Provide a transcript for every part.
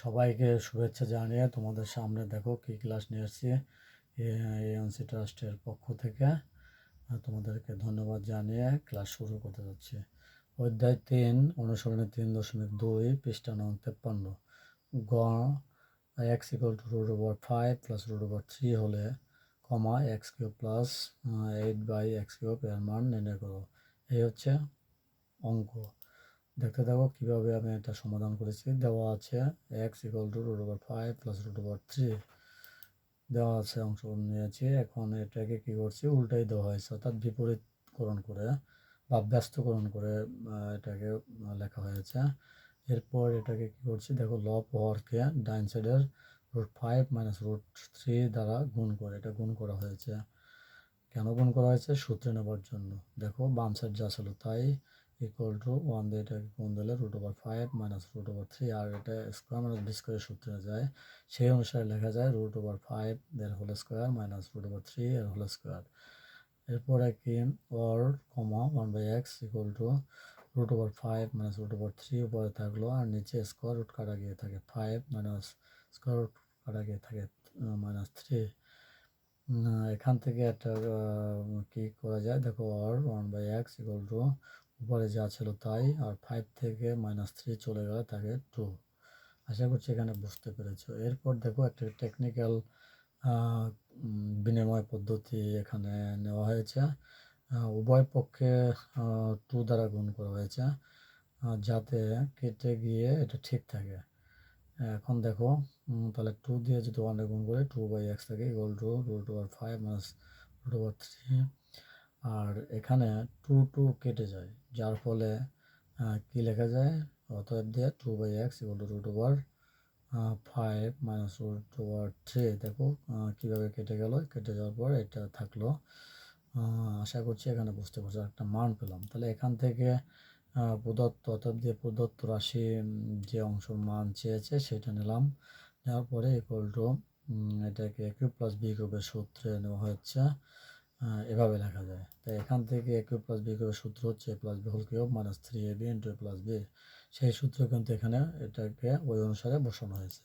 সবাইকে শুভেচ্ছা জানিয়ে তোমাদের সামনে দেখো কি ক্লাস নিয়ে এসেছি এএনসি ট্রাস্টের পক্ষ থেকে। তোমাদেরকে ধন্যবাদ জানিয়ে ক্লাস শুরু করতে যাচ্ছি। অধ্যায় তিন অনুসরণে তিন দশমিক দুই, পৃষ্ঠা নং তেপ্পান্ন। গ x equal to root over five plus root over three হলে comma x cube plus eight by x cube এর মান নির্ণয় করো। এই হচ্ছে অঙ্ক। দেখতে থাকো কীভাবে আমি এটা সমাধান করেছি। দেওয়া আছে x equal to root over five plus root over three দেওয়া আছে অংশগ্রহণ নিয়েছি। এখন এটাকে কী করছি? উল্টাই দেওয়া হয়েছে, অর্থাৎ বিপরীতকরণ করে বা ব্যস্তকরণ করে এটাকে লেখা হয়েছে। এরপর এটাকে কী করছি? দেখো লব হরকে ডাইন সাইডের root five minus root three দ্বারা গুণ করে, এটা গুণ করা হয়েছে। কেন গুণ করা হয়েছে? সূত্রে নেবার জন্য। দেখো বাম সাইড যা ছিল তাই ইকুয়াল টু ওয়ান দিয়ে এটাকে গুণ দিলে root over five minus root over three আর এটা স্কোয়ার মাইনাস বি স্কোয়ারের সূত্রে যায়। সেই অনুসারে লেখা যায় রুট ওভার ফাইভ এর whole square minus root over three এর হোল স্কোয়ার এরপর কি? Or comma one by x equal to root over five minus root over three উপরে থাকল, আর নিচে স্কোয়ার রুট কাটা গিয়ে থাকে ফাইভ মাইনাস স্কোয়ার রুট কাটা গিয়ে থাকে মাইনাস থ্রি এখান থেকে একটা কি করা যায়? দেখো আর one by x equal to উপরে যা ছিল তাই, আর ফাইভ থেকে মাইনাস থ্রি চলে গেলে থাকে টু আশা করছি এখানে বুঝতে পেরেছ। এরপর দেখো একটা টেকনিক্যাল বিনিময় পদ্ধতি এখানে নেওয়া হয়েছে। উভয় পক্ষে টু দ্বারা গুণ করা হয়েছে যাতে কেটে গিয়ে এটা ঠিক থাকে। এখন দেখো তাহলে টু দিয়ে যদি ওয়ানে গুণ করে টু বাই এক্স থাকে equal to root over five minus root over three আর এখানে টু টু কেটে যায়। যার ফলে কি লেখা যায়? অতএব দিয়ে two by x equal to root over five minus root over three দেখো কীভাবে কেটে গেল? কেটে যাওয়ার পর এটা থাকল। আশা করছি এখানে বুঝতে পারছ, একটা মান পেলাম। তাহলে এখান থেকে প্রদত্ত অর্থাৎ দিয়ে প্রদত্ত রাশি যে অংশের মান চেয়েছে সেটা নিলাম। নেওয়ার পরে ইকুয়াল টু এটাকে কিউ প্লাস বি কিউবের সূত্রে নেওয়া হচ্ছে এভাবে লেখা যায়। তাই এখান থেকে এ কিউব প্লাস বি কিউবের সূত্র হচ্ছে a plus b whole cube minus three a b into a plus b সেই সূত্র কিন্তু এখানে এটাকে ওই অনুসারে বসানো হয়েছে।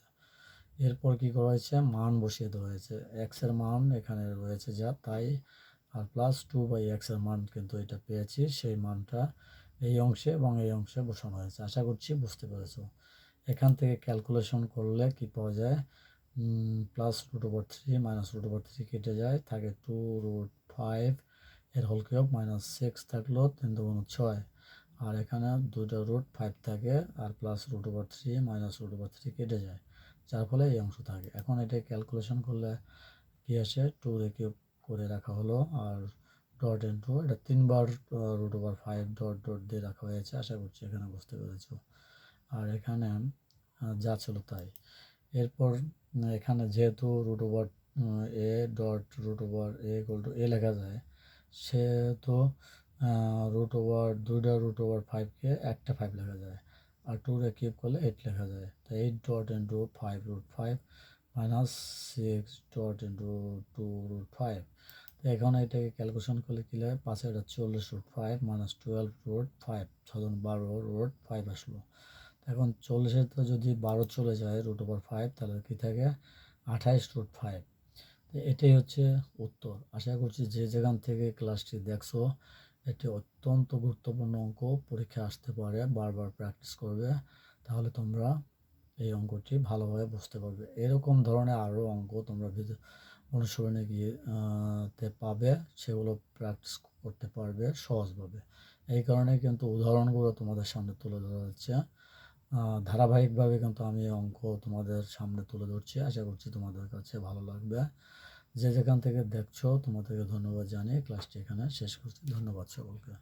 এরপর কি করা হয়েছে? মান বসিয়ে দেওয়া হয়েছে। এক্সের মান এখানে রয়েছে যা, তাই আর প্লাস টু বাই এক্সের মান কিন্তু এটা পেয়েছি। সেই মানটা এই অংশে এবং এই অংশে বসানো হয়েছে। আশা করছি বুঝতে পেরেছ। এখান থেকে ক্যালকুলেশন করলে কি পাওয়া যায়? Plus root over three minus root over three কেটে যায়। থাকে টু রুট ফাইভ এর হোল কিউব মাইনাস সিক্স থাকল তিন দুগুণ ছয়। আর এখানে দুটো রুট ফাইভ থাকে, আর plus root over three minus root over three কেটে যায়। যার ফলে এই অংশ থাকে। এখন এটা ক্যালকুলেশন করলে কি আসে? টু রে কিউব করে রাখা হলো, আর ডট ইন্টু এটা তিনবার root over five dot dot দিয়ে রাখা হয়েছে। আশা করছি এখানে বুঝতে পেরেছ। আর এখানে যা ছিল তাই। এরপর, এখানে যেহেতু root over a dot root over a equal to a লেখা যায়। সেহেতু রুট ওভার দুইটা রুট ওভার ফাইভকে একটা ফাইভ লেখা যায়। আর টু রে কিউব করলে এইট লেখা যায়। তো eight dot into five root five minus six dot into two root five তো এখন এটাকে ক্যালকুলেশন করলে কী লাগে পাশে এটা চল্লিশ root five minus twelve root five ছজন বারো রুট ফাইভ আসলো। তো এখন চল্লিশের তো যদি বারো চলে যায় রুট ওভার ফাইভ তাহলে কী থাকে? আঠাইশ রুট ফাইভ তো এটাই হচ্ছে উত্তর। আশা করছি যে যেখান থেকে ক্লাসটি দেখছ, এটি অত্যন্ত গুরুত্বপূর্ণ অঙ্ক, পরীক্ষা আসতে পারে, বারবার প্র্যাকটিস করবে, তাহলে তোমরা এই অঙ্কটি ভালোভাবে বুঝতে পারবে। এরকম ধরনের আরও অঙ্ক তোমরা অনুসরণে গিয়ে পাবে, সেগুলো প্র্যাকটিস করতে পারবে সহজভাবে। এই কারণে কিন্তু উদাহরণগুলো তোমাদের সামনে তুলে ধরা হচ্ছে। ধারাবাহিকভাবে কিন্তু আমি অঙ্ক তোমাদের সামনে তুলে ধরছি। আশা করছি তোমাদের কাছে ভালো লাগবে। যে যেখান থেকে দেখছ তোমাদেরকে ধন্যবাদ জানিয়ে ক্লাসটি এখানে শেষ করছি। ধন্যবাদ সকলকে।